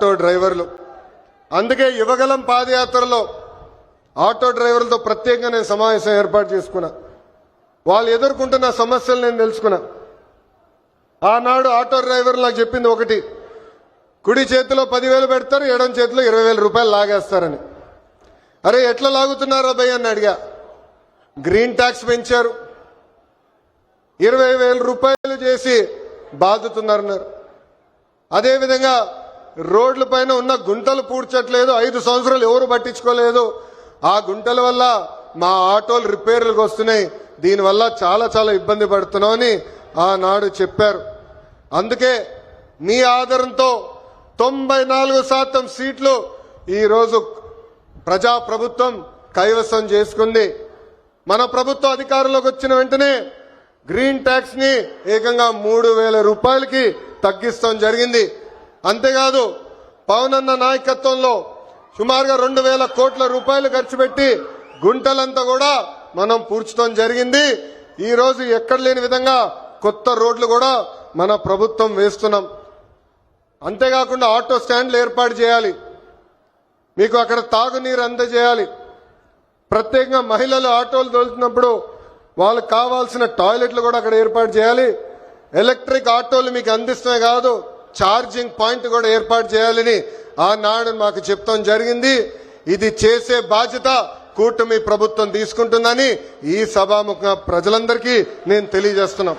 Auto డ్రైవర్లు. అందుకే యువగలం పాదయాత్రలో ఆటో డ్రైవర్లతో ప్రత్యేకంగా నేను సమావేశం ఏర్పాటు చేసుకున్నా. వాళ్ళు ఎదుర్కొంటున్న సమస్యలు నేను తెలుసుకున్నా. ఆనాడు ఆటో డ్రైవర్లు నాకు చెప్పింది ఒకటి కుడి చేతిలో పదివేలు పెడతారు ఎడం చేతిలో ఇరవై వేల రూపాయలు లాగేస్తారని. అరే ఎట్లా లాగుతున్నారా భయ్ అని అడిగా. గ్రీన్ ట్యాక్స్ పెంచారు. ఇరవై వేల రూపాయలు చేసి బాధుతున్నారన్నారు అదేవిధంగా రోడ్ల పైన ఉన్న గుంటలు పూడ్చట్లేదు ఐదు సంవత్సరాలు ఎవరు పట్టించుకోలేదు. ఆ గుంటల వల్ల మా ఆటోలు రిపేర్లకు వస్తున్నాయి. దీనివల్ల చాలా చాలా ఇబ్బంది పడుతున్నామని ఆనాడు చెప్పారు. అందుకే మీ ఆధారంతో తొంభై నాలుగు శాతం సీట్లు ఈరోజు ప్రజా ప్రభుత్వం కైవసం చేసుకుంది. మన ప్రభుత్వం అధికారంలోకి వచ్చిన వెంటనే గ్రీన్ ట్యాక్స్ని ఏకంగా మూడు వేల రూపాయలకి తగ్గిస్తాం జరిగింది. అంతేకాదు పవన్ అన్న నాయకత్వంలో సుమారుగా రెండు వేల కోట్ల రూపాయలు ఖర్చు పెట్టి గుంటలంతా కూడా మనం పూడ్చడం జరిగింది. ఈ రోజు ఎక్కడ లేని విధంగా కొత్త రోడ్లు కూడా మన ప్రభుత్వం వేస్తున్నాం. అంతేకాకుండా ఆటో స్టాండ్లు ఏర్పాటు చేయాలి. మీకు అక్కడ తాగునీరు అందజేయాలి. ప్రత్యేకంగా మహిళలు ఆటోలు తోలుతున్నప్పుడు వాళ్ళకి కావాల్సిన టాయిలెట్లు కూడా అక్కడ ఏర్పాటు చేయాలి. ఎలక్ట్రిక్ ఆటోలు మీకు అందిస్తున్నాయి కాదు. ఛార్జింగ్ పాయింట్ కూడా ఏర్పాటు చేయాలని ఆనాడు మాకు చెప్తాం జరిగింది. ఇది చేసే బాధ్యత కూటమి ప్రభుత్వం తీసుకుంటుందని ఈ సభాముఖ ప్రజలందరికీ నేను తెలియజేస్తున్నాం.